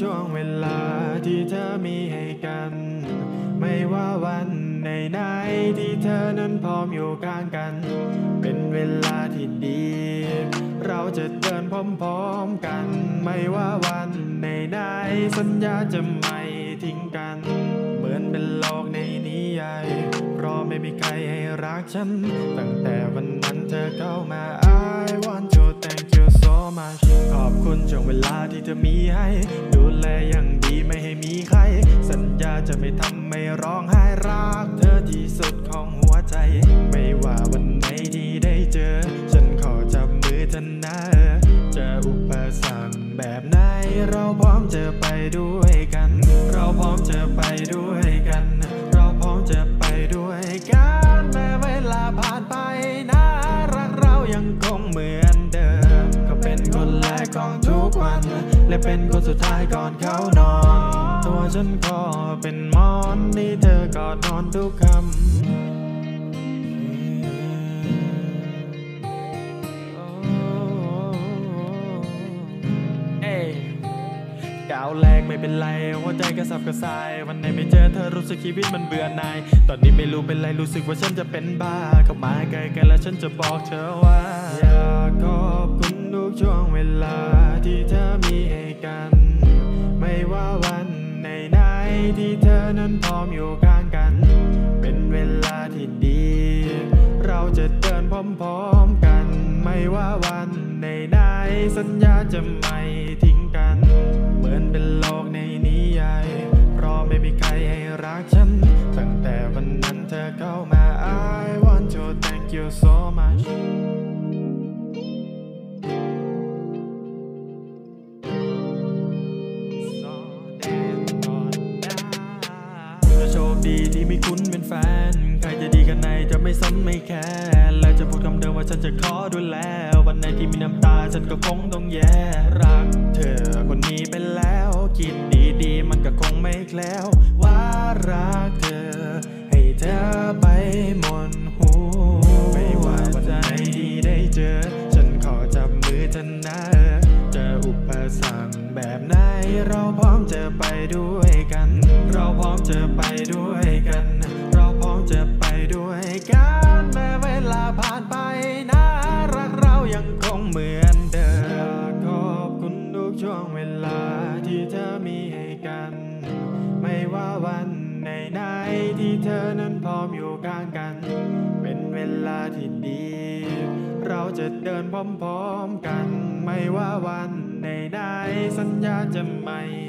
ช่วงเวลาที่เธอมีให้กัน ไม่ว่าวันไหนๆที่เธอนั้นพร้อมอยู่ข้างกัน เป็นเวลาที่ดี เราจะเดินพร้อมๆกัน ไม่ว่าวันไหนๆสัญญาจะไม่ทิ้งกัน เหมือนเป็นโลกในนิยายเพราะไม่มีใครให้รักฉัน ตั้งแต่วันนั้นเธอเข้ามา I want to thank you so much ขอบคุณช่วงเวลาที่เธอมีให้ ไม่ทำไม่ร้องไห้รัก เธอที่สุดของหัวใจ ไม่ว่าวันไหนที่ได้เจอ ฉันขอจับมือเธอนะเจออุปสรรคแบบไหน เราพร้อมจะไปด้วยกัน เราพร้อมจะไปด้วยกัน เราพร้อมจะไปด้วยกันแม้เวลาผ่านไปนะรักเรายังคงเหมือนเดิม ก็เป็นคนแรกของทุกวัน และเป็นคนสุดท้ายก่อนเขานอน ตัวฉันก็เป็นหมอนที่เธอกอดนอนทุกคำเอ้ยก้าวแรกไม่เป็นไรหัวใจกระสับกระส่าย วันไหนไม่เจอเธอรู้สึกชีวิตมันเบื่อหน่าย ตอนนี้ไม่รู้เป็นไรรู้สึกว่าฉันจะเป็นบ้าเข้ามาใกล้กันแล้วฉันจะบอกเธอว่า อยากขอบคุณทุกช่วงเวลา ที่เธอนั้นพร้อมอยู่ข้างกัน เป็นเวลาที่ดี เราจะเดินพร้อมๆกัน ไม่ว่าวันไหนๆสัญญาจะไม่ทิ้งกัน เหมือนเป็นโลกในนิยายเพราะไม่มีใครให้รักฉัน ตั้งแต่วันนั้นเธอเข้ามา I want to thank you so much ดีที่ไมีคุณเป็นแฟน ใครจะดีกันไหนจะไม่สนไม่แคร์และจะพูดคำเดิมว่าฉันจะขอดูแล วันไหนที่มีน้ำตาฉันก็คงต้องแย่รักเธอคนนี้ไปแล้ว คิดดีๆมันก็คงไม่แคล้วว่ารักเธอ ให้เธอไปหมดหูไม่ว่าวันไหนที่ได้เจอ ฉันขอจับมือเธอนะเจออุปสรรคแบบไหนเราพร้อมจะไปด้วยกัน เราพร้อมจะไปด้วย เธอนั้นพร้อมอยู่ข้างกัน เป็นเวลาที่ดี เราจะเดินพร้อมๆกัน ไม่ว่าวันไหนๆสัญญาจะไม่